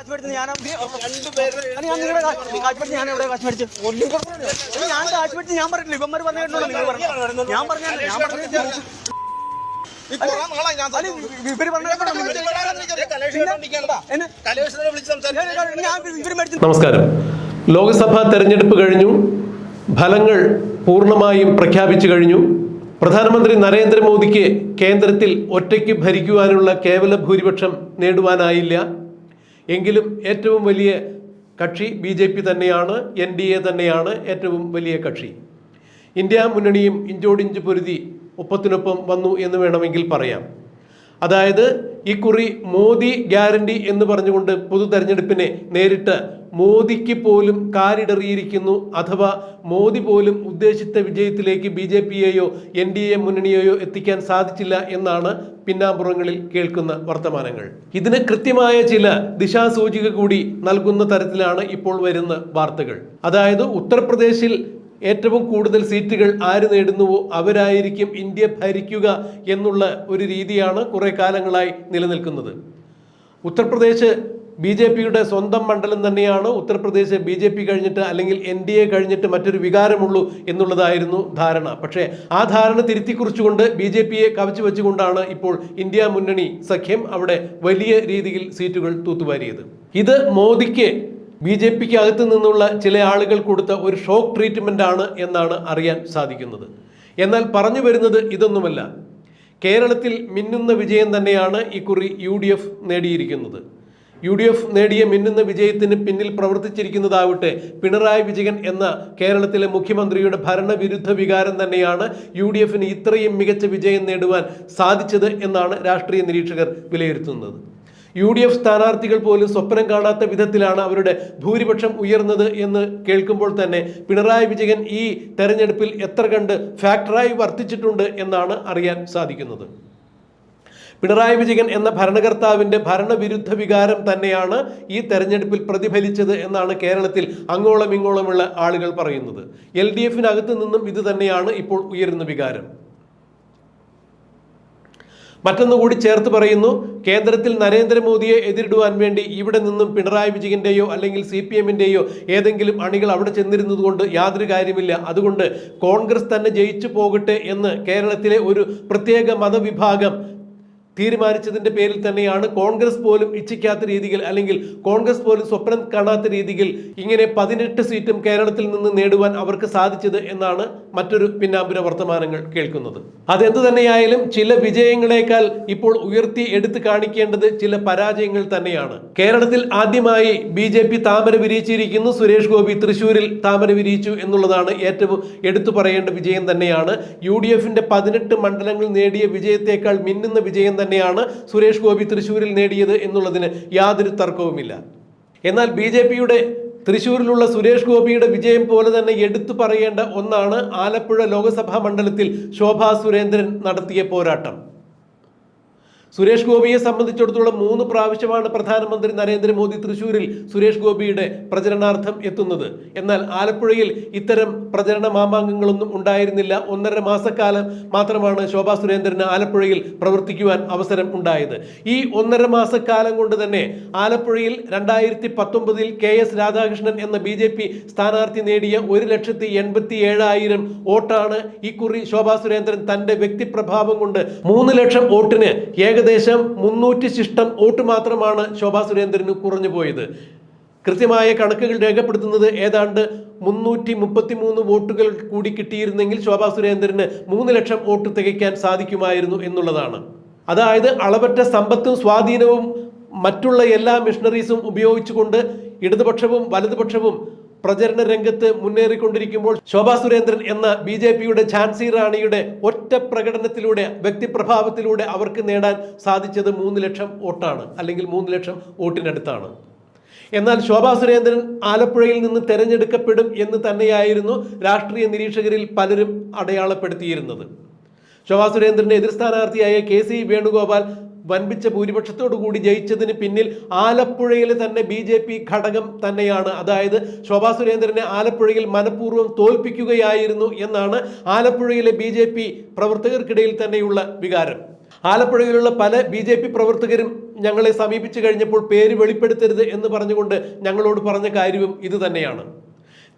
കാശ് ഞാൻ ഞാൻ നിങ്ങളുടെ കാ- കാശ് മേടിച്ച് ഞാൻ എവിടെ കാശ് മേടിച്ചു? അത് ഞാൻ കാശ് മേടിച്ച് ഞാൻ പറഞ്ഞില്ല ഇവന്മാർ പറഞ്ഞു കേട്ടോ നിങ്ങൾ പറഞ്ഞു ഞാൻ പറഞ്ഞു ഞാൻ പറഞ്ഞു അല്ല, ഇവർ പറഞ്ഞു കേട്ടോ നിങ്ങൾ. ഞാൻ ഇവർ മേടിച്ച് നമസ്കാരം. ലോക്സഭാ തെരഞ്ഞെടുപ്പ് കഴിഞ്ഞു. ഫലങ്ങൾ പൂർണമായും പ്രഖ്യാപിച്ചു കഴിഞ്ഞു. പ്രധാനമന്ത്രി നരേന്ദ്രമോദിക്ക് കേന്ദ്രത്തിൽ ഒറ്റയ്ക്ക് ഭരിക്കുവാനുള്ള കേവല ഭൂരിപക്ഷം നേടുവാനായില്ല. എങ്കിലും ഏറ്റവും വലിയ കക്ഷി ബി ജെ പി തന്നെയാണ് എൻ ഡി എ തന്നെയാണ് ഏറ്റവും വലിയ കക്ഷി. ഇന്ത്യ മുന്നണിയും ഇഞ്ചോടിഞ്ച് പൊരുതി ഒപ്പത്തിനൊപ്പം വന്നു എന്ന് വേണമെങ്കിൽ പറയാം. അതായത് ഇക്കുറി മോദി ഗ്യാരണ്ടി എന്ന് പറഞ്ഞുകൊണ്ട് പൊതു തെരഞ്ഞെടുപ്പിനെ നേരിട്ട് മോദിക്ക് പോലും കാരിടറിയിരിക്കുന്നു. അഥവാ മോദി പോലും ഉദ്ദേശിച്ച വിജയത്തിലേക്ക് ബി ജെ പിയെയോ എൻ ഡി എ മുന്നണിയെയോ എത്തിക്കാൻ സാധിച്ചില്ല എന്നാണ് പിന്നാമ്പുറങ്ങളിൽ കേൾക്കുന്ന വർത്തമാനങ്ങൾ. ഇതിന് കൃത്യമായ ചില ദിശാസൂചിക കൂടി നൽകുന്ന തരത്തിലാണ് ഇപ്പോൾ വരുന്ന വാർത്തകൾ. അതായത് ഉത്തർപ്രദേശിൽ ഏറ്റവും കൂടുതൽ സീറ്റുകൾ ആര് നേടുന്നുവോ അവരായിരിക്കും ഇന്ത്യ ഭരിക്കുക എന്നുള്ള ഒരു രീതിയാണ് കുറെ കാലങ്ങളായി നിലനിൽക്കുന്നത്. ഉത്തർപ്രദേശ് ബി ജെ പിയുടെ സ്വന്തം മണ്ഡലം തന്നെയാണ്. ഉത്തർപ്രദേശ് ബി ജെ പി കഴിഞ്ഞിട്ട് അല്ലെങ്കിൽ എൻ ഡി എ കഴിഞ്ഞിട്ട് മറ്റൊരു വികാരമുള്ളൂ എന്നുള്ളതായിരുന്നു ധാരണ. പക്ഷേ ആ ധാരണ തിരുത്തി കുറിച്ചുകൊണ്ട് ബി ജെ പിയെ കവച്ചു വെച്ചുകൊണ്ടാണ് ഇപ്പോൾ ഇന്ത്യ മുന്നണി സഖ്യം അവിടെ വലിയ രീതിയിൽ സീറ്റുകൾ തൂത്തുവാരിയത്. ഇത് മോദിക്ക് ബി ജെ പിക്ക് അകത്തു നിന്നുള്ള ചില ആളുകൾ കൊടുത്ത ഒരു ഷോക്ക് ട്രീറ്റ്മെന്റ് ആണ് എന്നാണ് അറിയാൻ സാധിക്കുന്നത്. എന്നാൽ പറഞ്ഞു വരുന്നത് ഇതൊന്നുമല്ല. കേരളത്തിൽ മിന്നുന്ന വിജയം തന്നെയാണ് ഇക്കുറി യു ഡി എഫ് നേടിയിരിക്കുന്നത്. യു ഡി എഫ് നേടിയ മിന്നുന്ന വിജയത്തിന് പിന്നിൽ പ്രവർത്തിച്ചിരിക്കുന്നതാവട്ടെ പിണറായി വിജയൻ എന്ന കേരളത്തിലെ മുഖ്യമന്ത്രിയുടെ ഭരണവിരുദ്ധ വികാരം തന്നെയാണ് യു ഡി എഫിന് ഇത്രയും മികച്ച വിജയം നേടുവാൻ സാധിച്ചത് എന്നാണ് രാഷ്ട്രീയ നിരീക്ഷകർ വിലയിരുത്തുന്നത്. യു ഡി എഫ് സ്ഥാനാർത്ഥികൾ പോലും സ്വപ്നം കാണാത്ത വിധത്തിലാണ് അവരുടെ ഭൂരിപക്ഷം ഉയർന്നത് എന്ന് കേൾക്കുമ്പോൾ തന്നെ പിണറായി വിജയൻ ഈ തെരഞ്ഞെടുപ്പിൽ എത്ര കണ്ട് ഫാക്ടറായി വർത്തിച്ചിട്ടുണ്ട് എന്നാണ് അറിയാൻ സാധിക്കുന്നത്. പിണറായി വിജയൻ എന്ന ഭരണകർത്താവിന്റെ ഭരണവിരുദ്ധ വികാരം തന്നെയാണ് ഈ തെരഞ്ഞെടുപ്പിൽ പ്രതിഫലിച്ചത് എന്നാണ് കേരളത്തിൽ അങ്ങോളം ഇങ്ങോളമുള്ള ആളുകൾ പറയുന്നത്. എൽ ഡി എഫിനകത്ത് നിന്നും ഇത് തന്നെയാണ് ഇപ്പോൾ ഉയരുന്ന വികാരം. മറ്റൊന്നുകൂടി ചേർത്ത് പറയുന്നു കേന്ദ്രത്തിൽ നരേന്ദ്രമോദിയെ എതിരിടുവാൻ വേണ്ടി ഇവിടെ നിന്നും പിണറായി വിജയന്റെയോ അല്ലെങ്കിൽ സി പി എമ്മിന്റെയോ ഏതെങ്കിലും അണികൾ അവിടെ ചെന്നിരുന്നത് കൊണ്ട് യാതൊരു കാര്യമില്ല. അതുകൊണ്ട് കോൺഗ്രസ് തന്നെ ജയിച്ചു പോകട്ടെ എന്ന് കേരളത്തിലെ ഒരു പ്രത്യേക മതവിഭാഗം തീരുമാനിച്ചതിന്റെ പേരിൽ തന്നെയാണ് കോൺഗ്രസ് പോലും ഇച്ഛിക്കാത്ത രീതിയിൽ അല്ലെങ്കിൽ കോൺഗ്രസ് പോലും സ്വപ്നം കാണാത്ത രീതിയിൽ ഇങ്ങനെ പതിനെട്ട് സീറ്റും കേരളത്തിൽ നിന്ന് നേടുവാൻ അവർക്ക് സാധിച്ചത് എന്നാണ് മറ്റൊരു പിന്നാമ്പുര വർത്തമാനങ്ങൾ കേൾക്കുന്നത്. അതെന്തു തന്നെയായാലും ചില വിജയങ്ങളെക്കാൾ ഇപ്പോൾ ഉയർത്തി എടുത്തു കാണിക്കേണ്ടത് ചില പരാജയങ്ങൾ തന്നെയാണ്. കേരളത്തിൽ ആദ്യമായി ബി ജെ പി താമര വിരിയിച്ചിരിക്കുന്നു. സുരേഷ് ഗോപി തൃശൂരിൽ താമര വിരിയിച്ചു എന്നുള്ളതാണ് ഏറ്റവും എടുത്തു പറയേണ്ട വിജയം തന്നെയാണ്. യു ഡി എഫിന്റെ പതിനെട്ട് മണ്ഡലങ്ങൾ നേടിയ വിജയത്തേക്കാൾ മിന്നുന്ന വിജയം തന്നെയാണ് സുരേഷ് ഗോപി തൃശ്ശൂരിൽ നേടിയത് എന്നുള്ളതിന് യാതൊരു തർക്കവുമില്ല. എന്നാൽ ബി ജെ പിയുടെ തൃശ്ശൂരിലുള്ള സുരേഷ് ഗോപിയുടെ വിജയം പോലെ തന്നെ എടുത്തു പറയേണ്ട ഒന്നാണ് ആലപ്പുഴ ലോക്സഭാ മണ്ഡലത്തിൽ ശോഭാ സുരേന്ദ്രൻ നടത്തിയ പോരാട്ടം. സുരേഷ് ഗോപിയെ സംബന്ധിച്ചിടത്തോളം മൂന്ന് പ്രാവശ്യമാണ് പ്രധാനമന്ത്രി നരേന്ദ്രമോദി തൃശൂരിൽ സുരേഷ് ഗോപിയുടെ പ്രചരണാർത്ഥം എത്തുന്നത്. എന്നാൽ ആലപ്പുഴയിൽ ഇത്തരം പ്രചരണ മാമാങ്കങ്ങളൊന്നും ഉണ്ടായിരുന്നില്ല. ഒന്നര മാസക്കാലം മാത്രമാണ് ശോഭാ സുരേന്ദ്രന് ആലപ്പുഴയിൽ പ്രവർത്തിക്കുവാൻ അവസരം ഉണ്ടായത്. ഈ ഒന്നര മാസക്കാലം കൊണ്ട് തന്നെ ആലപ്പുഴയിൽ രണ്ടായിരത്തി പത്തൊമ്പതിൽ കെ എസ് രാധാകൃഷ്ണൻ എന്ന ബി ജെ പി സ്ഥാനാർത്ഥി നേടിയ ഒരു ലക്ഷത്തി എൺപത്തി ഏഴായിരം വോട്ടാണ് ഇക്കുറി ശോഭാ സുരേന്ദ്രൻ തന്റെ വ്യക്തിപ്രഭാവം കൊണ്ട് മൂന്ന് ലക്ഷം വോട്ടിന് ഏകദേശം മുന്നൂറ്റി ശിഷ്ടം വോട്ട് മാത്രമാണ് ശോഭാ സുരേന്ദ്രന് കുറഞ്ഞു പോയത്. കൃത്യമായ കണക്കുകൾ രേഖപ്പെടുത്തുന്നത് ഏതാണ്ട് മുന്നൂറ്റി മുപ്പത്തി മൂന്ന് വോട്ടുകൾ കൂടി കിട്ടിയിരുന്നെങ്കിൽ ശോഭാ സുരേന്ദ്രന് മൂന്ന് ലക്ഷം വോട്ട് തികയ്ക്കാൻ സാധിക്കുമായിരുന്നു എന്നുള്ളതാണ്. അതായത് അളവറ്റ സമ്പത്തും സ്വാധീനവും മറ്റുള്ള എല്ലാ മിഷണറീസും ഉപയോഗിച്ചുകൊണ്ട് ഇടതുപക്ഷവും വലതുപക്ഷവും പ്രചരണ രംഗത്ത് മുന്നേറിക്കൊണ്ടിരിക്കുമ്പോൾ ശോഭാ സുരേന്ദ്രൻ എന്ന ബി ജെ പിയുടെ ഝാൻസി റാണിയുടെ ഒറ്റ പ്രകടനത്തിലൂടെ വ്യക്തിപ്രഭാവത്തിലൂടെ അവർക്ക് നേടാൻ സാധിച്ചത് മൂന്ന് ലക്ഷം വോട്ടാണ് അല്ലെങ്കിൽ മൂന്ന് ലക്ഷം വോട്ടിനടുത്താണ്. എന്നാൽ ശോഭാ സുരേന്ദ്രൻ ആലപ്പുഴയിൽ നിന്ന് തെരഞ്ഞെടുക്കപ്പെടും എന്ന് തന്നെയായിരുന്നു രാഷ്ട്രീയ നിരീക്ഷകരിൽ പലരും അടയാളപ്പെടുത്തിയിരുന്നത്. ശോഭാ സുരേന്ദ്രന്റെ എതിർ സ്ഥാനാർത്ഥിയായ കെ സി വേണുഗോപാൽ വൻപിച്ച ഭൂരിപക്ഷത്തോടു കൂടി ജയിച്ചതിന് പിന്നിൽ ആലപ്പുഴയിൽ തന്നെ ബി ജെ പി ഘടകം തന്നെയാണ്. അതായത് ശോഭാ സുരേന്ദ്രനെ ആലപ്പുഴയിൽ മനഃപൂർവം തോൽപ്പിക്കുകയായിരുന്നു എന്നാണ് ആലപ്പുഴയിലെ ബി ജെ പി പ്രവർത്തകർക്കിടയിൽ തന്നെയുള്ള വികാരം. ആലപ്പുഴയിലുള്ള പല ബി ജെ പി പ്രവർത്തകരും ഞങ്ങളെ സമീപിച്ചു കഴിഞ്ഞപ്പോൾ പേര് വെളിപ്പെടുത്തരുത് എന്ന് പറഞ്ഞുകൊണ്ട് ഞങ്ങളോട് പറഞ്ഞ കാര്യവും ഇത് തന്നെയാണ്.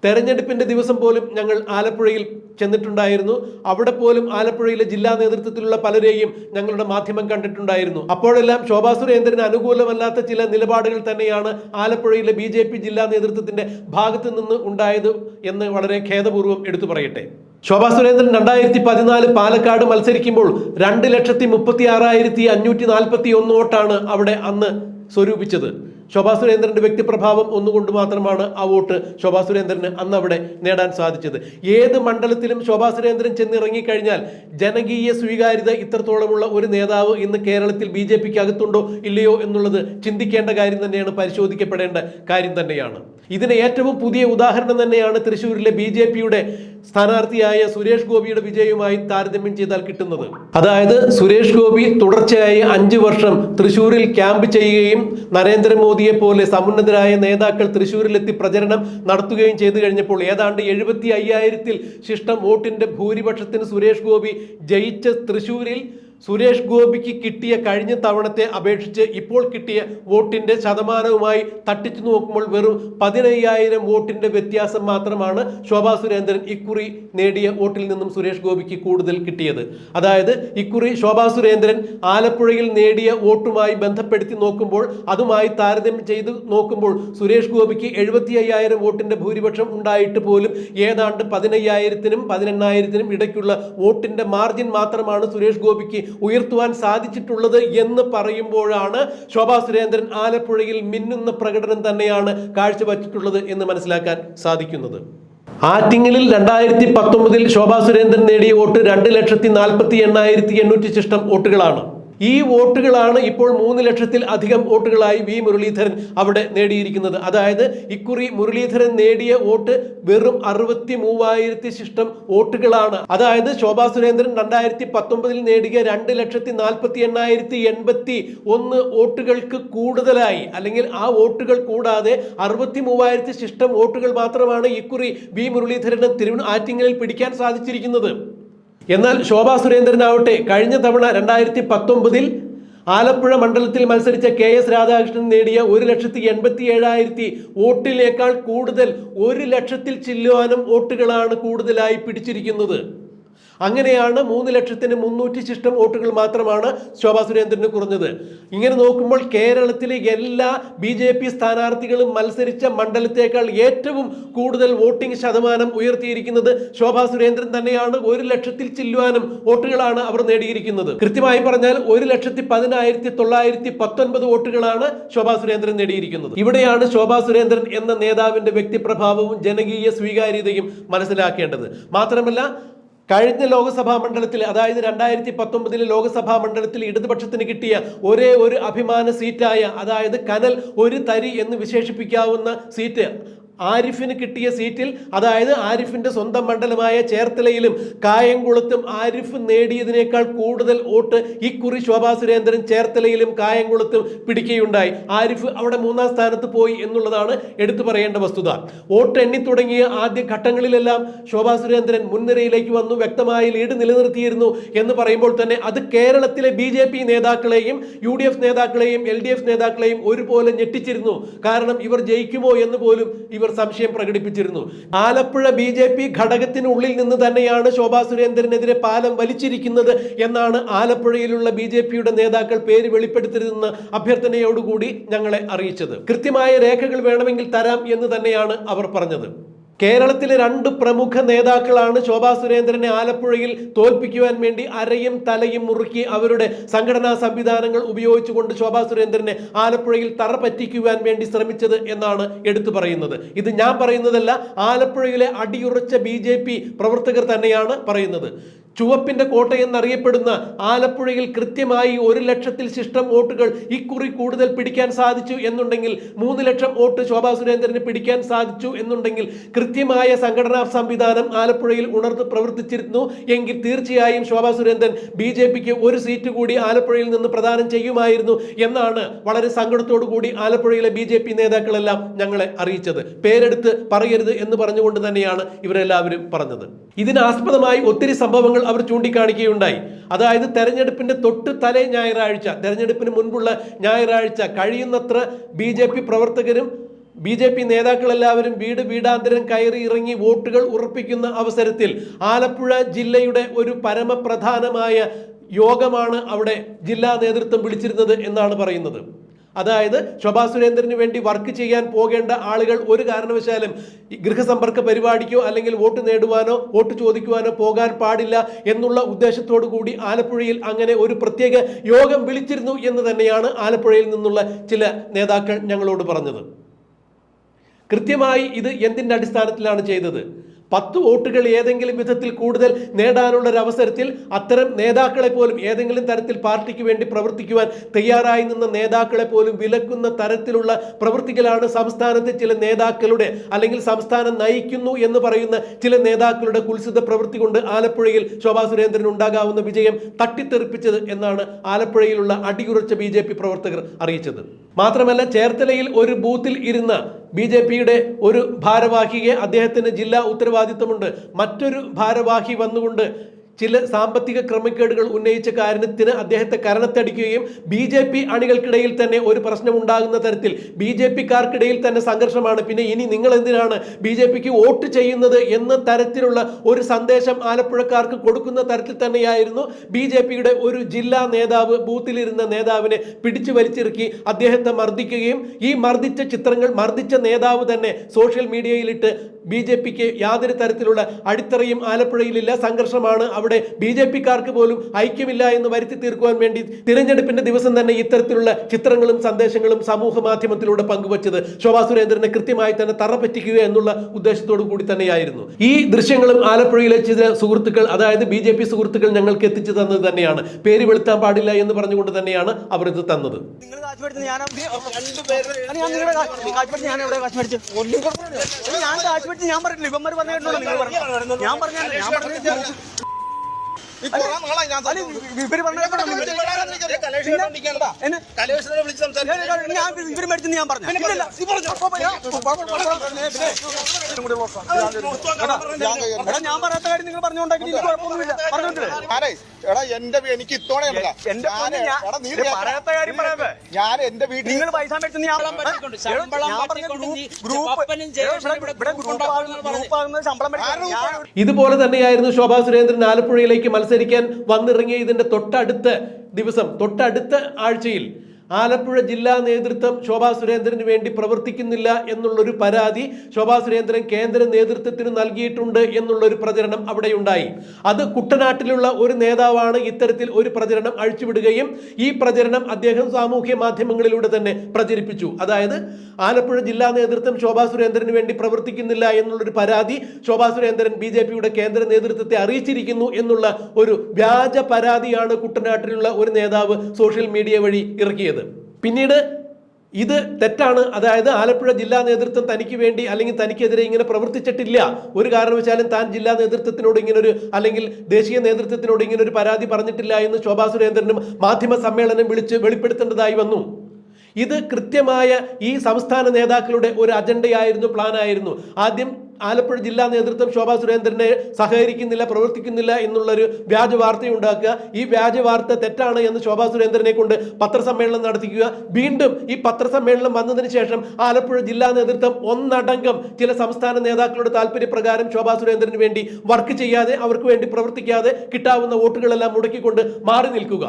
തെരഞ്ഞെടുപ്പിന്റെ ദിവസം പോലും ഞങ്ങൾ ആലപ്പുഴയിൽ ചെന്നിട്ടുണ്ടായിരുന്നു. അവിടെ പോലും ആലപ്പുഴയിലെ ജില്ലാ നേതൃത്വത്തിലുള്ള പലരെയും ഞങ്ങളുടെ മാധ്യമം കണ്ടിട്ടുണ്ടായിരുന്നു. അപ്പോഴെല്ലാം ശോഭാ സുരേന്ദ്രന് അനുകൂലമല്ലാത്ത ചില നിലപാടുകൾ തന്നെയാണ് ആലപ്പുഴയിലെ ബി ജില്ലാ നേതൃത്വത്തിന്റെ ഭാഗത്ത് നിന്ന് ഉണ്ടായത് എന്ന് വളരെ ഖേദപൂർവം എടുത്തു പറയട്ടെ. ശോഭാ സുരേന്ദ്രൻ രണ്ടായിരത്തി പതിനാല് പാലക്കാട് മത്സരിക്കുമ്പോൾ രണ്ട് ലക്ഷത്തി മുപ്പത്തി ആറായിരത്തി അഞ്ഞൂറ്റി നാൽപ്പത്തി ഒന്ന് വോട്ടാണ് അവിടെ അന്ന് സ്വരൂപിച്ചത്. ശോഭാ സുരേന്ദ്രന്റെ വ്യക്തിപ്രഭാവം ഒന്നുകൊണ്ട് മാത്രമാണ് ആ വോട്ട് ശോഭാ സുരേന്ദ്രന് അന്ന് അവിടെ നേടാൻ സാധിച്ചത്. ഏത് മണ്ഡലത്തിലും ശോഭാ സുരേന്ദ്രൻ ചെന്നിറങ്ങിക്കഴിഞ്ഞാൽ ജനകീയ സ്വീകാര്യത ഇത്രത്തോളമുള്ള ഒരു നേതാവ് ഇന്ന് കേരളത്തിൽ ബി ജെ പിക്ക് അകത്തുണ്ടോ ഇല്ലയോ എന്നുള്ളത് ചിന്തിക്കേണ്ട കാര്യം തന്നെയാണ് പരിശോധിക്കപ്പെടേണ്ട കാര്യം തന്നെയാണ്. ഇതിന് ഏറ്റവും പുതിയ ഉദാഹരണം തന്നെയാണ് തൃശ്ശൂരിലെ ബി ജെ പിയുടെ സ്ഥാനാർത്ഥിയായ സുരേഷ് ഗോപിയുടെ വിജയവുമായി താരതമ്യം ചെയ്താൽ കിട്ടുന്നത്. അതായത് സുരേഷ് ഗോപി തുടർച്ചയായി അഞ്ചു വർഷം തൃശ്ശൂരിൽ ക്യാമ്പ് ചെയ്യുകയും നരേന്ദ്രമോദിയെ പോലെ സമുന്നതരായ നേതാക്കൾ തൃശ്ശൂരിലെത്തി പ്രചരണം നടത്തുകയും ചെയ്തു കഴിഞ്ഞപ്പോൾ ഏതാണ്ട് എഴുപത്തി അയ്യായിരത്തിൽ ശിഷ്ടം വോട്ടിന്റെ ഭൂരിപക്ഷത്തിന് സുരേഷ് ഗോപി ജയിച്ച തൃശ്ശൂരിൽ സുരേഷ് ഗോപിക്ക് കിട്ടിയ കഴിഞ്ഞ തവണത്തെ അപേക്ഷിച്ച് ഇപ്പോൾ കിട്ടിയ വോട്ടിന്റെ ശതമാനവുമായി തട്ടിച്ചു നോക്കുമ്പോൾ വെറും പതിനയ്യായിരം വോട്ടിന്റെ വ്യത്യാസം മാത്രമാണ് ശോഭാ സുരേന്ദ്രൻ ഇക്കുറി നേടിയ വോട്ടിൽ നിന്നും സുരേഷ് ഗോപിക്ക് കൂടുതൽ കിട്ടിയത്. അതായത് ഇക്കുറി ശോഭാ സുരേന്ദ്രൻ ആലപ്പുഴയിൽ നേടിയ വോട്ടുമായി ബന്ധപ്പെടുത്തി നോക്കുമ്പോൾ അതുമായി താരതമ്യം ചെയ്ത് നോക്കുമ്പോൾ സുരേഷ് ഗോപിക്ക് എഴുപത്തി അയ്യായിരം വോട്ടിന്റെ ഭൂരിപക്ഷം ഉണ്ടായിട്ട് പോലും ഏതാണ്ട് പതിനയ്യായിരത്തിനും പതിനെണ്ണായിരത്തിനും ഇടയ്ക്കുള്ള വോട്ടിന്റെ മാർജിൻ മാത്രമാണ് സുരേഷ് ഗോപിക്ക് ഉയർത്തുവാൻ സാധിച്ചിട്ടുള്ളത് എന്ന് പറയുമ്പോഴാണ് ശോഭാ സുരേന്ദ്രൻ ആലപ്പുഴയിൽ മിന്നുന്ന പ്രകടനം തന്നെയാണ് കാഴ്ചവച്ചിട്ടുള്ളത് എന്ന് മനസ്സിലാക്കാൻ സാധിക്കുന്നത്. ആറ്റിങ്ങലിൽ രണ്ടായിരത്തി പത്തൊമ്പതിൽ ശോഭാ സുരേന്ദ്രൻ നേടിയ വോട്ട് രണ്ട് ലക്ഷത്തി നാൽപ്പത്തി എണ്ണായിരത്തി എണ്ണൂറ്റി ശിഷ്ടം വോട്ടുകളാണ്. ഈ വോട്ടുകളാണ് ഇപ്പോൾ മൂന്ന് ലക്ഷത്തിൽ അധികം വോട്ടുകളായി വി മുരളീധരൻ അവിടെ നേടിയിരിക്കുന്നത്. അതായത് ഇക്കുറി മുരളീധരൻ നേടിയ വോട്ട് വെറും അറുപത്തി മൂവായിരത്തി ശിഷ്ടം വോട്ടുകളാണ്. അതായത് ശോഭാ സുരേന്ദ്രൻ രണ്ടായിരത്തി പത്തൊമ്പതിൽ നേടിയ രണ്ട് ലക്ഷത്തി നാൽപ്പത്തി എണ്ണായിരത്തി എൺപത്തി ഒന്ന് വോട്ടുകൾക്ക് കൂടുതലായി. അല്ലെങ്കിൽ ആ വോട്ടുകൾ കൂടാതെ അറുപത്തി മൂവായിരത്തി ശിഷ്ടം വോട്ടുകൾ മാത്രമാണ് ഇക്കുറി വി മുരളീധരന് തിരുവന ആറ്റിങ്ങലിൽ പിടിക്കാൻ സാധിച്ചിരിക്കുന്നത്. എന്നാൽ ശോഭാ സുരേന്ദ്രനാവട്ടെ കഴിഞ്ഞ തവണ രണ്ടായിരത്തി പത്തൊമ്പതിൽ ആലപ്പുഴ മണ്ഡലത്തിൽ മത്സരിച്ച കെ എസ് രാധാകൃഷ്ണൻ നേടിയ ഒരു ലക്ഷത്തി എൺപത്തി ഏഴായിരത്തി വോട്ടിലേക്കാൾ കൂടുതൽ ഒരു ലക്ഷത്തിൽ ചില്ലുവാനും വോട്ടുകളാണ് കൂടുതലായി പിടിച്ചിരിക്കുന്നത്. അങ്ങനെയാണ് മൂന്ന് ലക്ഷത്തിന് മുന്നൂറ്റി ശിഷ്ടം വോട്ടുകൾ മാത്രമാണ് ശോഭാ സുരേന്ദ്രന് കുറഞ്ഞത്. ഇങ്ങനെ നോക്കുമ്പോൾ കേരളത്തിലെ എല്ലാ ബി ജെ പി സ്ഥാനാർത്ഥികളും മത്സരിച്ച മണ്ഡലത്തേക്കാൾ ഏറ്റവും കൂടുതൽ വോട്ടിംഗ് ശതമാനം ഉയർത്തിയിരിക്കുന്നത് ശോഭാ സുരേന്ദ്രൻ തന്നെയാണ്. ഒരു ലക്ഷത്തിൽ ചില്ലുവാനും വോട്ടുകളാണ് അവർ നേടിയിരിക്കുന്നത്. കൃത്യമായി പറഞ്ഞാൽ ഒരു ലക്ഷത്തി പതിനായിരത്തി തൊള്ളായിരത്തി പത്തൊൻപത് വോട്ടുകളാണ് ശോഭാ സുരേന്ദ്രൻ നേടിയിരിക്കുന്നത്. ഇവിടെയാണ് ശോഭാ സുരേന്ദ്രൻ എന്ന നേതാവിന്റെ വ്യക്തിപ്രഭാവവും ജനകീയ സ്വീകാര്യതയും മനസ്സിലാക്കേണ്ടത്. മാത്രമല്ല കഴിഞ്ഞ ലോക്സഭാ മണ്ഡലത്തിൽ അതായത് രണ്ടായിരത്തി പത്തൊമ്പതിലെ ലോക്സഭാ മണ്ഡലത്തിൽ ഇടതുപക്ഷത്തിന് കിട്ടിയ ഒരേ ഒരു അഭിമാന സീറ്റായ അതായത് കനൽ ഒരു തരി എന്ന് വിശേഷിപ്പിക്കാവുന്ന സീറ്റ് ആരിഫിന് കിട്ടിയ സീറ്റിൽ അതായത് ആരിഫിന്റെ സ്വന്തം മണ്ഡലമായ ചേർത്തലയിലും കായംകുളത്തും ആരിഫ് നേടിയതിനേക്കാൾ കൂടുതൽ വോട്ട് ഇക്കുറി ശോഭാ സുരേന്ദ്രൻ ചേർത്തലയിലും കായംകുളത്തും പിടിക്കുകയുണ്ടായി. ആരിഫ് അവിടെ മൂന്നാം സ്ഥാനത്ത് പോയി എന്നുള്ളതാണ് എടുത്തു പറയേണ്ട വസ്തുത. വോട്ട് എണ്ണി തുടങ്ങിയ ആദ്യ ഘട്ടങ്ങളിലെല്ലാം ശോഭാ സുരേന്ദ്രൻ മുൻനിരയിലേക്ക് വന്നു വ്യക്തമായ ലീഡ് നിലനിർത്തിയിരുന്നു എന്ന് പറയുമ്പോൾ തന്നെ അത് കേരളത്തിലെ ബി ജെ പി നേതാക്കളെയും യു ഡി എഫ് നേതാക്കളെയും എൽ ഡി എഫ് നേതാക്കളെയും ഒരുപോലെ ഞെട്ടിച്ചിരുന്നു. കാരണം ഇവർ ജയിക്കുമോ എന്ന് പോലും ഇവർ സംശയം പ്രകടിപ്പിച്ചിരുന്നു. ആലപ്പുഴ ബി ജെ പി ഘടകത്തിനുള്ളിൽ നിന്ന് തന്നെയാണ് ശോഭാ സുരേന്ദ്രനെതിരെ പാലം വലിച്ചിരിക്കുന്നത് എന്നാണ് ആലപ്പുഴയിലുള്ള ബി ജെ പിയുടെ നേതാക്കൾ പേര് വെളിപ്പെടുത്തരുതെന്ന അഭ്യർത്ഥനയോടുകൂടി ഞങ്ങളെ അറിയിച്ചത്. കൃത്യമായ രേഖകൾ വേണമെങ്കിൽ തരാം എന്ന് തന്നെയാണ് അവർ പറഞ്ഞത്. കേരളത്തിലെ രണ്ട് പ്രമുഖ നേതാക്കളാണ് ശോഭാ സുരേന്ദ്രനെ ആലപ്പുഴയിൽ തോൽപ്പിക്കുവാൻ വേണ്ടി അരയും തലയും മുറുക്കി അവരുടെ സംഘടനാ സംവിധാനങ്ങൾ ഉപയോഗിച്ചുകൊണ്ട് ശോഭാ സുരേന്ദ്രനെ ആലപ്പുഴയിൽ തറ പറ്റിക്കുവാൻ വേണ്ടി ശ്രമിച്ചത് എന്നാണ് എടുത്തു പറയുന്നത്. ഇത് ഞാൻ പറയുന്നതല്ല ആലപ്പുഴയിലെ അടിയുറച്ച ബി പ്രവർത്തകർ തന്നെയാണ് പറയുന്നത്. ചുവപ്പിന്റെ കോട്ട എന്നറിയപ്പെടുന്ന ആലപ്പുഴയിൽ കൃത്യമായി ഒരു ലക്ഷത്തിൽ ശിഷ്ടം വോട്ടുകൾ ഇക്കുറി കൂടുതൽ പിടിക്കാൻ സാധിച്ചു എന്നുണ്ടെങ്കിൽ മൂന്ന് ലക്ഷം വോട്ട് ശോഭാ സുരേന്ദ്രന് പിടിക്കാൻ സാധിച്ചു എന്നുണ്ടെങ്കിൽ കൃത്യമായ സംഘടനാ സംവിധാനം ആലപ്പുഴയിൽ ഉണർന്ന് പ്രവർത്തിച്ചിരുന്നു എങ്കിൽ തീർച്ചയായും ശോഭാ സുരേന്ദ്രൻ ബി ജെ പിക്ക് ഒരു സീറ്റ് കൂടി ആലപ്പുഴയിൽ നിന്ന് പ്രദാനം ചെയ്യുമായിരുന്നു എന്നാണ് വളരെ സങ്കടത്തോടു കൂടി ആലപ്പുഴയിലെ ബി ജെ പി നേതാക്കളെല്ലാം ഞങ്ങളെ അറിയിച്ചത്. പേരെടുത്ത് പറയരുത് എന്ന് പറഞ്ഞുകൊണ്ട് തന്നെയാണ് ഇവരെല്ലാവരും പറഞ്ഞത്. ഇതിനാസ്പദമായി ഒത്തിരി സംഭവങ്ങൾ അവർ ചൂണ്ടിക്കാണിക്കുകയുണ്ടായി. അതായത് തെരഞ്ഞെടുപ്പിന്റെ തൊട്ട് തലേ ഞായറാഴ്ച തെരഞ്ഞെടുപ്പിന് മുൻപുള്ള ഞായറാഴ്ച കഴിയുന്നത്ര ബി ജെ പി പ്രവർത്തകരും ബി ജെ പി നേതാക്കളെല്ലാവരും വീട് വീടാന്തരം കയറി ഇറങ്ങി വോട്ടുകൾ ഉറപ്പിക്കുന്ന അവസരത്തിൽ ആലപ്പുഴ ജില്ലയുടെ ഒരു പരമപ്രധാനമായ യോഗമാണ് അവിടെ ജില്ലാ നേതൃത്വം വിളിച്ചിരുന്നത് എന്നാണ് പറയുന്നത്. അതായത് ശോഭാ സുരേന്ദ്രന് വേണ്ടി വർക്ക് ചെയ്യാൻ പോകേണ്ട ആളുകൾ ഒരു കാരണവശാലും ഗൃഹസമ്പർക്ക പരിപാടിക്കോ അല്ലെങ്കിൽ വോട്ട് നേടുവാനോ വോട്ട് ചോദിക്കുവാനോ പോകാൻ പാടില്ല എന്നുള്ള ഉദ്ദേശത്തോടു കൂടി ആലപ്പുഴയിൽ അങ്ങനെ ഒരു പ്രത്യേക യോഗം വിളിച്ചിരുന്നു എന്ന് തന്നെയാണ് ആലപ്പുഴയിൽ നിന്നുള്ള ചില നേതാക്കൾ ഞങ്ങളോട് പറഞ്ഞത്. കൃത്യമായി ഇത് എന്തിന്റെ അടിസ്ഥാനത്തിലാണ് ചെയ്തത്? പത്ത് വോട്ടുകൾ ഏതെങ്കിലും വിധത്തിൽ കൂടുതൽ നേടാനുള്ള ഒരു അവസരത്തിൽ അത്തരം നേതാക്കളെ പോലും ഏതെങ്കിലും തരത്തിൽ പാർട്ടിക്ക് വേണ്ടി പ്രവർത്തിക്കുവാൻ തയ്യാറായി നിന്ന നേതാക്കളെ പോലും വിലക്കുന്ന തരത്തിലുള്ള പ്രവൃത്തികളാണ് സംസ്ഥാനത്തെ ചില നേതാക്കളുടെ അല്ലെങ്കിൽ സംസ്ഥാനം നയിക്കുന്നു എന്ന് പറയുന്ന ചില നേതാക്കളുടെ കുൽസിത പ്രവൃത്തി കൊണ്ട് ആലപ്പുഴയിൽ ശോഭാ സുരേന്ദ്രൻ ഉണ്ടാകാവുന്ന വിജയം തട്ടിത്തെറിപ്പിച്ചത് എന്നാണ് ആലപ്പുഴയിലുള്ള അടിയുറച്ച ബി പ്രവർത്തകർ അറിയിച്ചത്. മാത്രമല്ല ചേർത്തലയിൽ ഒരു ബൂത്തിൽ ഇരുന്ന ബി ജെ പിയുടെ ഒരു ഭാരവാഹിയെ അദ്ദേഹത്തിന് ജില്ലാ ഉത്തരവാദിത്തമുണ്ട് മറ്റൊരു ഭാരവാഹി വന്നുകൊണ്ട് ചില സാമ്പത്തിക ക്രമക്കേടുകൾ ഉന്നയിച്ച കാരണത്തിന് അദ്ദേഹത്തെ കരണത്തടിക്കുകയും ബി ജെ പി അണികൾക്കിടയിൽ തന്നെ ഒരു പ്രശ്നം ഉണ്ടാകുന്ന തരത്തിൽ ബി ജെ പിക്കാർക്കിടയിൽ തന്നെ സംഘർഷമാണ്. പിന്നെ ഇനി നിങ്ങൾ എന്തിനാണ് ബി ജെ പിക്ക് വോട്ട് ചെയ്യുന്നത് എന്ന തരത്തിലുള്ള ഒരു സന്ദേശം ആലപ്പുഴക്കാർക്ക് കൊടുക്കുന്ന തരത്തിൽ തന്നെയായിരുന്നു ബി ജെ പിയുടെ ഒരു ജില്ലാ നേതാവ് ബൂത്തിലിരുന്ന നേതാവിനെ പിടിച്ചു വലിച്ചിറക്കി അദ്ദേഹത്തെ മർദ്ദിക്കുകയും ഈ മർദ്ദിച്ച ചിത്രങ്ങൾ മർദ്ദിച്ച നേതാവ് തന്നെ സോഷ്യൽ മീഡിയയിലിട്ട് ബി ജെ പിക്ക് യാതൊരു തരത്തിലുള്ള അടിത്തറയും ആലപ്പുഴയിലില്ല. സംഘർഷമാണ് അവിടെ ബി ജെ പിക്കാർക്ക് പോലും ഐക്യമില്ല എന്ന് വരുത്തി തീർക്കുവാൻ വേണ്ടി തിരഞ്ഞെടുപ്പിന്റെ ദിവസം തന്നെ ഇത്തരത്തിലുള്ള ചിത്രങ്ങളും സന്ദേശങ്ങളും സമൂഹ മാധ്യമത്തിലൂടെ പങ്കുവച്ചത് ശോഭാ സുരേന്ദ്രനെ കൃത്യമായി തന്നെ തറ പറ്റിക്കുക എന്നുള്ള ഉദ്ദേശത്തോടു കൂടി തന്നെയായിരുന്നു. ഈ ദൃശ്യങ്ങളും ആലപ്പുഴയിലെ ചില സുഹൃത്തുക്കൾ അതായത് ബി ജെ പി സുഹൃത്തുക്കൾ ഞങ്ങൾക്ക് എത്തിച്ചു തന്നത് തന്നെയാണ്. പേര് വെളുത്താൻ പാടില്ല എന്ന് പറഞ്ഞുകൊണ്ട് തന്നെയാണ് അവർ ഇത് തന്നത് ഞാൻ മേടിച്ച് ഞാൻ പറഞ്ഞില്ല? ഇവന്മാർ പറഞ്ഞു ഞാൻ പറഞ്ഞു ഞാൻ പറഞ്ഞ ഇവർ? ഞാൻ- മേടിച്ചെന്ന് പറഞ്ഞു? ഞാൻ- പറയാത്ത കാര്യം നിങ്ങൾ പറഞ്ഞുകൊണ്ടാക്കി എനിക്ക് കുഴപ്പമൊന്നുമില്ല. പറഞ്ഞോണ്ടില്ലേ എടാ എന്റെ എനിക്ക് ഇത്തോടെ പറയാത്ത കാര്യം പറയാതെ. ഞാൻ എന്റെ വീട്ടിൽ നിങ്ങൾ പൈസ മേടിച്ചെന്ന് ഞാൻ ഗ്രൂപ്പ് ഇതുപോലെ തന്നെയായിരുന്നു ശോഭാ സുരേന്ദ്രൻ ആലപ്പുഴയിലേക്ക് മത്സരിക്കാൻ വന്നിറങ്ങിയ ഇതിന്റെ തൊട്ടടുത്ത ദിവസം തൊട്ടടുത്ത ആഴ്ചയിൽ ആലപ്പുഴ ജില്ലാ നേതൃത്വം ശോഭാ സുരേന്ദ്രന് വേണ്ടി പ്രവർത്തിക്കുന്നില്ല എന്നുള്ളൊരു പരാതി ശോഭാ സുരേന്ദ്രൻ കേന്ദ്ര നേതൃത്വത്തിന് നൽകിയിട്ടുണ്ട് എന്നുള്ളൊരു പ്രചരണം അവിടെയുണ്ടായി. അത് കുട്ടനാട്ടിലുള്ള ഒരു നേതാവാണ് ഇത്തരത്തിൽ ഒരു പ്രചരണം അഴിച്ചുവിടുകയും ഈ പ്രചരണം അദ്ദേഹം സാമൂഹ്യ മാധ്യമങ്ങളിലൂടെ തന്നെ പ്രചരിപ്പിച്ചു. അതായത് ആലപ്പുഴ ജില്ലാ നേതൃത്വം ശോഭാ സുരേന്ദ്രന് വേണ്ടി പ്രവർത്തിക്കുന്നില്ല എന്നുള്ളൊരു പരാതി ശോഭാ സുരേന്ദ്രൻ ബി ജെ പിയുടെ കേന്ദ്ര നേതൃത്വത്തെ അറിയിച്ചിരിക്കുന്നു എന്നുള്ള ഒരു വ്യാജ പരാതിയാണ് കുട്ടനാട്ടിലുള്ള ഒരു നേതാവ് സോഷ്യൽ മീഡിയ വഴി ഇറക്കിയത്. പിന്നീട് ഇത് തെറ്റാണ്. അതായത് ആലപ്പുഴ ജില്ലാ നേതൃത്വം തനിക്ക് വേണ്ടി അല്ലെങ്കിൽ തനിക്കെതിരെ ഇങ്ങനെ പ്രവർത്തിച്ചിട്ടില്ല. ഒരു കാരണവശാലും താൻ ജില്ലാ നേതൃത്വത്തിനോട് ഇങ്ങനെ ഒരു അല്ലെങ്കിൽ ദേശീയ നേതൃത്വത്തിനോട് ഇങ്ങനെ ഒരു പരാതി പറഞ്ഞിട്ടില്ല എന്ന് ശോഭാ സുരേന്ദ്രനും മാധ്യമ സമ്മേളനം വിളിച്ച് വെളിപ്പെടുത്തേണ്ടതായി വന്നു. ഇത് കൃത്യമായ ഈ സംസ്ഥാന നേതാക്കളുടെ ഒരു അജണ്ടയായിരുന്നു പ്ലാനായിരുന്നു. ആദ്യം ആലപ്പുഴ ജില്ലാ നേതൃത്വം ശോഭാ സുരേന്ദ്രനെ സഹകരിക്കുന്നില്ല പ്രവർത്തിക്കുന്നില്ല എന്നുള്ളൊരു വ്യാജ വാർത്തയുണ്ടാക്കുക ഈ വ്യാജ വാർത്ത തെറ്റാണ് എന്ന് ശോഭാ സുരേന്ദ്രനെ കൊണ്ട് പത്രസമ്മേളനം നടത്തിക്കുക. വീണ്ടും ഈ പത്രസമ്മേളനം വന്നതിന് ശേഷം ആലപ്പുഴ ജില്ലാ നേതൃത്വം ഒന്നടങ്കം ചില സംസ്ഥാന നേതാക്കളുടെ താല്പര്യപ്രകാരം ശോഭാ സുരേന്ദ്രന് വേണ്ടി വർക്ക് ചെയ്യാതെ അവർക്ക് വേണ്ടി പ്രവർത്തിക്കാതെ കിട്ടാവുന്ന വോട്ടുകളെല്ലാം മുടക്കിക്കൊണ്ട് മാറി നിൽക്കുക.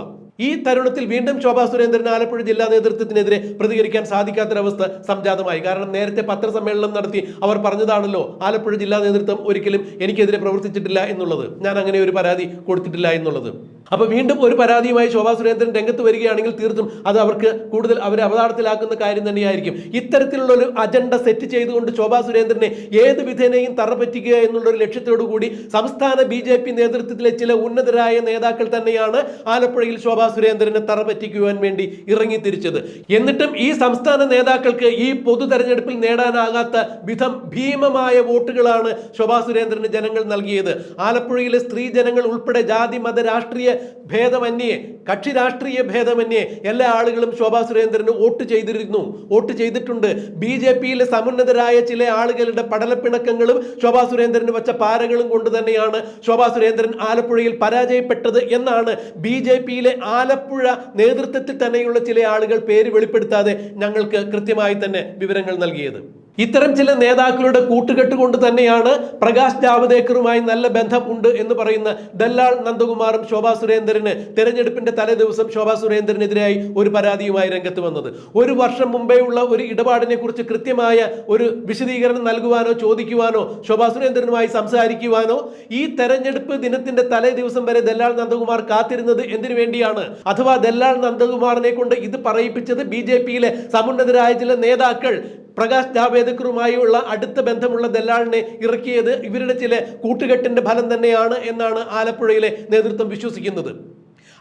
ഈ തരുണത്തിൽ വീണ്ടും ശോഭാ സുരേന്ദ്രൻ ആലപ്പുഴ ജില്ലാ നേതൃത്വത്തിനെതിരെ പ്രതികരിക്കാൻ സാധിക്കാത്തൊരവസ്ഥ സംജാതമായി. കാരണം നേരത്തെ പത്രസമ്മേളനം നടത്തി അവർ പറഞ്ഞതാണല്ലോ ആലപ്പുഴ ജില്ലാ നേതൃത്വം ഒരിക്കലും എനിക്കെതിരെ പ്രവർത്തിച്ചിട്ടില്ല എന്നുള്ളത്. ഞാൻ അങ്ങനെ ഒരു പരാതി കൊടുത്തിട്ടില്ല എന്നുള്ളത്. അപ്പൊ വീണ്ടും ഒരു പരാതിയുമായി ശോഭാ സുരേന്ദ്രൻ രംഗത്ത് വരികയാണെങ്കിൽ തീർത്തും അത് അവർക്ക് കൂടുതൽ അവരെ അവതാളത്തിലാക്കുന്ന കാര്യം തന്നെയായിരിക്കും. ഇത്തരത്തിലുള്ള ഒരു അജണ്ട സെറ്റ് ചെയ്തുകൊണ്ട് ശോഭാ സുരേന്ദ്രനെ ഏത് വിധേനയും തറപ്പറ്റിക്കുക എന്നുള്ള ഒരു ലക്ഷ്യത്തോടു കൂടി സംസ്ഥാന ബി നേതൃത്വത്തിലെ ചില ഉന്നതരായ നേതാക്കൾ തന്നെയാണ് ആലപ്പുഴയിൽ ശോഭാ സുരേന്ദ്രനെ തറ പറ്റിക്കുവാൻ വേണ്ടി ഇറങ്ങിത്തിരിച്ചത്. എന്നിട്ടും ഈ സംസ്ഥാന നേതാക്കൾക്ക് ഈ പൊതു തെരഞ്ഞെടുപ്പിൽ നേടാനാകാത്ത വിധം ഭീമമായ വോട്ടുകളാണ് ശോഭാ സുരേന്ദ്രന് ജനങ്ങൾ നൽകിയത്. ആലപ്പുഴയിലെ സ്ത്രീ ജനങ്ങൾ ഉൾപ്പെടെ ജാതി മത രാഷ്ട്രീയ ഭേദമന്യേ കക്ഷി രാഷ്ട്രീയ ഭേദമന്യേ എല്ലാ ആളുകളും ശോഭാ സുരേന്ദ്രന് വോട്ട് ചെയ്തിരുന്നു. വോട്ട് ചെയ്തിട്ടുണ്ട്. ബി ജെ പിയിലെ സമുന്നതരായ ചില ആളുകളുടെ പടലപ്പിണക്കങ്ങളും ശോഭാ സുരേന്ദ്രന് വെച്ച പാരകളും കൊണ്ട് തന്നെയാണ് ശോഭാ സുരേന്ദ്രൻ ആലപ്പുഴയിൽ പരാജയപ്പെട്ടത് എന്നാണ് ബി ജെ പിയിലെ ആലപ്പുഴ നേതൃത്വത്തിൽ തന്നെയുള്ള ചില ആളുകൾ പേര് വെളിപ്പെടുത്താതെ ഞങ്ങൾക്ക് കൃത്യമായി തന്നെ വിവരങ്ങൾ നൽകിയത്. ഇത്തരം ചില നേതാക്കളുടെ കൂട്ടുകെട്ട് കൊണ്ട് തന്നെയാണ് പ്രകാശ് ജാവദേക്കറുമായി നല്ല ബന്ധം ഉണ്ട് എന്ന് പറയുന്ന ദല്ലാൾ നന്ദകുമാറും ശോഭാ സുരേന്ദ്രന് തെരഞ്ഞെടുപ്പിന്റെ തലേ ദിവസം ശോഭാ സുരേന്ദ്രനെതിരായി ഒരു പരാതിയുമായി രംഗത്ത് വന്നത്. ഒരു വർഷം മുമ്പേ ഉള്ള ഒരു ഇടപാടിനെ കുറിച്ച് കൃത്യമായ ഒരു വിശദീകരണം നൽകുവാനോ ചോദിക്കുവാനോ ശോഭാ സുരേന്ദ്രനുമായി സംസാരിക്കുവാനോ ഈ തെരഞ്ഞെടുപ്പ് ദിനത്തിന്റെ തലേ ദിവസം വരെ ദല്ലാൾ നന്ദകുമാർ കാത്തിരുന്നത് എന്തിനു വേണ്ടിയാണ്? അഥവാ ദല്ലാൾ നന്ദകുമാറിനെ കൊണ്ട് ഇത് പറയിപ്പിച്ചത് ബി ജെ പിയിലെ സമുന്നതരായ ചില നേതാക്കൾ പ്രകാശ് ജാവേദക്കറുമായുള്ള അടുത്ത ബന്ധമുള്ള ദല്ലാളിനെ ഇറക്കിയത് ഇവരുടെ ചില കൂട്ടുകെട്ടിന്റെ ഫലം തന്നെയാണ് എന്നാണ് ആലപ്പുഴയിലെ നേതൃത്വം വിശ്വസിക്കുന്നത്.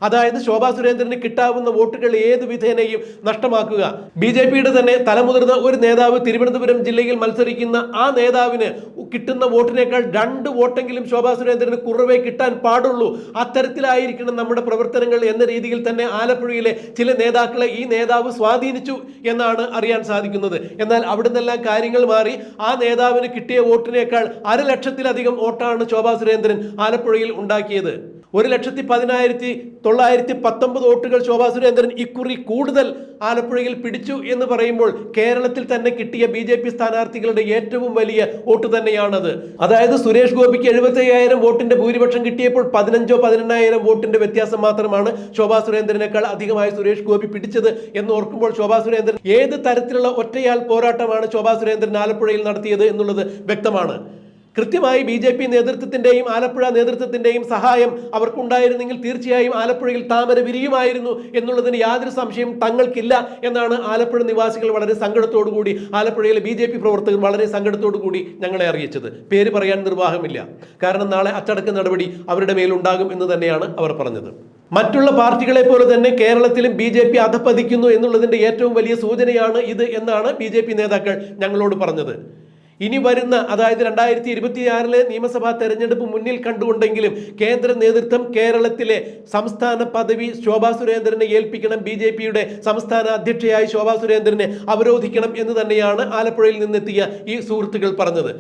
അതായത് ശോഭാ സുരേന്ദ്രന് കിട്ടാവുന്ന വോട്ടുകൾ ഏത് വിധേനയും നഷ്ടമാക്കുക. ബി ജെ പിയുടെ തന്നെ തലമുതിർന്ന ഒരു നേതാവ് തിരുവനന്തപുരം ജില്ലയിൽ മത്സരിക്കുന്ന ആ നേതാവിന് കിട്ടുന്ന വോട്ടിനേക്കാൾ രണ്ട് വോട്ടെങ്കിലും ശോഭാ സുരേന്ദ്രന് കുറവേ കിട്ടാൻ പാടുള്ളൂ. അത്തരത്തിലായിരിക്കണം നമ്മുടെ പ്രവർത്തനങ്ങൾ എന്ന രീതിയിൽ തന്നെ ആലപ്പുഴയിലെ ചില നേതാക്കളെ ഈ നേതാവ് സ്വാധീനിച്ചു എന്നാണ് അറിയാൻ സാധിക്കുന്നത്. എന്നാൽ അവിടെ നിന്നെല്ലാം കാര്യങ്ങൾ മാറി ആ നേതാവിന് കിട്ടിയ വോട്ടിനേക്കാൾ അരലക്ഷത്തിലധികം വോട്ടാണ് ശോഭാ സുരേന്ദ്രൻ ആലപ്പുഴയിൽ ഉണ്ടാക്കിയത്. ഒരു ലക്ഷത്തി പതിനായിരത്തി തൊള്ളായിരത്തി പത്തൊമ്പത് വോട്ടുകൾ ശോഭാ സുരേന്ദ്രൻ ഇക്കുറി കൂടുതൽ ആലപ്പുഴയിൽ പിടിച്ചു എന്ന് പറയുമ്പോൾ കേരളത്തിൽ തന്നെ കിട്ടിയ ബി ജെ പി സ്ഥാനാർത്ഥികളുടെ ഏറ്റവും വലിയ വോട്ട് തന്നെയാണത്. അതായത് സുരേഷ് ഗോപിക്ക് എഴുപത്തി അയ്യായിരം വോട്ടിന്റെ ഭൂരിപക്ഷം കിട്ടിയപ്പോൾ പതിനഞ്ചോ പതിനെണ്ണായിരം വോട്ടിന്റെ വ്യത്യാസം മാത്രമാണ് ശോഭാ സുരേന്ദ്രനേക്കാൾ അധികമായി സുരേഷ് ഗോപി പിടിച്ചത് എന്ന് ഓർക്കുമ്പോൾ ശോഭാ സുരേന്ദ്രൻ ഏത് തരത്തിലുള്ള ഒറ്റയാൾ പോരാട്ടമാണ് ശോഭാ സുരേന്ദ്രൻ ആലപ്പുഴയിൽ നടത്തിയത് എന്നുള്ളത് വ്യക്തമാണ്. കൃത്യമായി ബി ജെ പി നേതൃത്വത്തിന്റെയും ആലപ്പുഴ നേതൃത്വത്തിന്റെയും സഹായം അവർക്കുണ്ടായിരുന്നെങ്കിൽ തീർച്ചയായും ആലപ്പുഴയിൽ താമര വിരിയുമായിരുന്നു എന്നുള്ളതിന് യാതൊരു സംശയം തങ്ങൾക്കില്ല എന്നാണ് ആലപ്പുഴ നിവാസികൾ വളരെ സങ്കടത്തോടുകൂടി ആലപ്പുഴയിലെ ബി ജെ പി പ്രവർത്തകർ വളരെ സങ്കടത്തോടുകൂടി ഞങ്ങളെ അറിയിച്ചത്. പേര് പറയാൻ നിർവാഹമില്ല. കാരണം നാളെ അച്ചടക്ക നടപടി അവരുടെ മേലുണ്ടാകും എന്ന് തന്നെയാണ് അവർ പറഞ്ഞത്. മറ്റുള്ള പാർട്ടികളെ പോലെ തന്നെ കേരളത്തിലും ബി ജെ പി അധപ്പതിക്കുന്നു എന്നുള്ളതിന്റെ ഏറ്റവും വലിയ സൂചനയാണ് ഇത് എന്നാണ് ബി നേതാക്കൾ ഞങ്ങളോട് പറഞ്ഞത്. ഇനി വരുന്ന അതായത് രണ്ടായിരത്തി ഇരുപത്തിയാറിലെ നിയമസഭാ തെരഞ്ഞെടുപ്പ് മുന്നിൽ കണ്ടുകൊണ്ടെങ്കിലും കേന്ദ്ര നേതൃത്വം കേരളത്തിലെ സംസ്ഥാന പദവി ശോഭാ സുരേന്ദ്രനെ ഏൽപ്പിക്കണം ബി ജെ പിയുടെ സംസ്ഥാന അധ്യക്ഷയായി ശോഭാ സുരേന്ദ്രനെ അവരോധിക്കണം എന്ന് തന്നെയാണ് ആലപ്പുഴയിൽ നിന്നെത്തിയ ഈ സുഹൃത്തുക്കൾ പറഞ്ഞത്.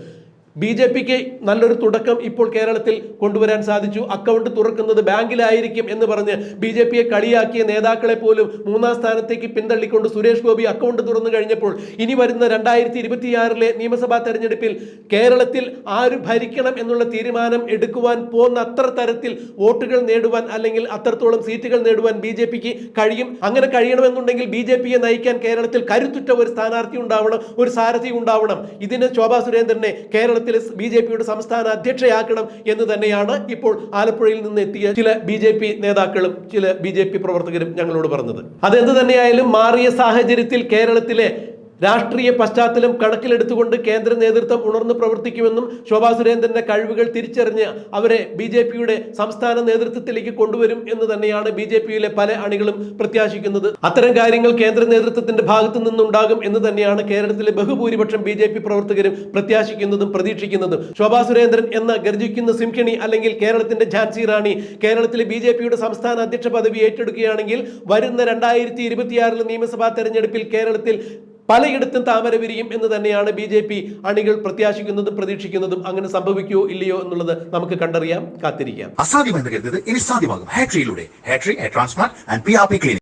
ബി ജെ പിക്ക് നല്ലൊരു തുടക്കം ഇപ്പോൾ കേരളത്തിൽ കൊണ്ടുവരാൻ സാധിച്ചു. അക്കൗണ്ട് തുറക്കുന്നത് ബാങ്കിലായിരിക്കും എന്ന് പറഞ്ഞ് ബി ജെ പിയെ കളിയാക്കിയ നേതാക്കളെ പോലും മൂന്നാം സ്ഥാനത്തേക്ക് പിന്തള്ളിക്കൊണ്ട് സുരേഷ് ഗോപി അക്കൗണ്ട് തുറന്നു കഴിഞ്ഞപ്പോൾ ഇനി വരുന്ന രണ്ടായിരത്തി ഇരുപത്തിയാറിലെ നിയമസഭാ തെരഞ്ഞെടുപ്പിൽ കേരളത്തിൽ ആര് ഭരിക്കണം എന്നുള്ള തീരുമാനം എടുക്കുവാൻ പോകുന്ന അത്ര തരത്തിൽ വോട്ടുകൾ നേടുവാൻ അല്ലെങ്കിൽ അത്രത്തോളം സീറ്റുകൾ നേടുവാൻ ബി ജെ പിക്ക് കഴിയും. അങ്ങനെ കഴിയണമെന്നുണ്ടെങ്കിൽ ബി ജെ പിയെ നയിക്കാൻ കേരളത്തിൽ കരുത്തുറ്റ ഒരു സ്ഥാനാർത്ഥി ഉണ്ടാവണം ഒരു സാരഥി ഉണ്ടാവണം. ഇതിന് ശോഭാ സുരേന്ദ്രനെ കേരളത്തിൽ ബി ജെ പിയുടെ സംസ്ഥാന അധ്യക്ഷയാക്കണം എന്ന് തന്നെയാണ് ഇപ്പോൾ ആലപ്പുഴയിൽ നിന്ന് എത്തിയ ചില ബി ജെ പി നേതാക്കളും ചില ബി ജെ പി പ്രവർത്തകരും ഞങ്ങളോട് പറഞ്ഞത്. അതെന്ത് തന്നെയായാലും മാറിയ സാഹചര്യത്തിൽ കേരളത്തിലെ രാഷ്ട്രീയ പശ്ചാത്തലം കണക്കിലെടുത്തുകൊണ്ട് കേന്ദ്ര നേതൃത്വം ഉണർന്നു പ്രവർത്തിക്കുമെന്നും ശോഭാ സുരേന്ദ്രന്റെ കഴിവുകൾ തിരിച്ചറിഞ്ഞ് അവരെ ബി ജെ പിയുടെ സംസ്ഥാന നേതൃത്വത്തിലേക്ക് കൊണ്ടുവരും എന്ന് തന്നെയാണ് ബി ജെ പിയിലെ പല അണികളും പ്രത്യാശിക്കുന്നത്. അത്തരം കാര്യങ്ങൾ കേന്ദ്ര നേതൃത്വത്തിന്റെ ഭാഗത്തു നിന്നുണ്ടാകും എന്ന് തന്നെയാണ് കേരളത്തിലെ ബഹുഭൂരിപക്ഷം ബി ജെ പി പ്രവർത്തകരും പ്രത്യാശിക്കുന്നതും പ്രതീക്ഷിക്കുന്നതും. ശോഭാ സുരേന്ദ്രൻ എന്ന ഗർജിക്കുന്ന സിംഖണി അല്ലെങ്കിൽ കേരളത്തിന്റെ ഝാൻസി റാണി കേരളത്തിലെ ബി ജെ പിയുടെ സംസ്ഥാന അധ്യക്ഷ പദവി ഏറ്റെടുക്കുകയാണെങ്കിൽ വരുന്ന രണ്ടായിരത്തി ഇരുപത്തിയാറിലെ നിയമസഭാ തെരഞ്ഞെടുപ്പിൽ കേരളത്തിൽ പലയിടത്തും താമര വിരിയും എന്ന് തന്നെയാണ് ബി ജെ പി അണികൾ പ്രത്യാശിക്കുന്നതും പ്രതീക്ഷിക്കുന്നതും. അങ്ങനെ സംഭവിക്കുമോ ഇല്ലയോ എന്നുള്ളത് നമുക്ക് കണ്ടറിയാം കാത്തിരിക്കാം. അസാധ്യമെന്ന് കരുതത് ഇനി സാധ്യമാകും. ഹാട്രിയിലൂടെ ഹാട്രി hair transplant and P R P clinic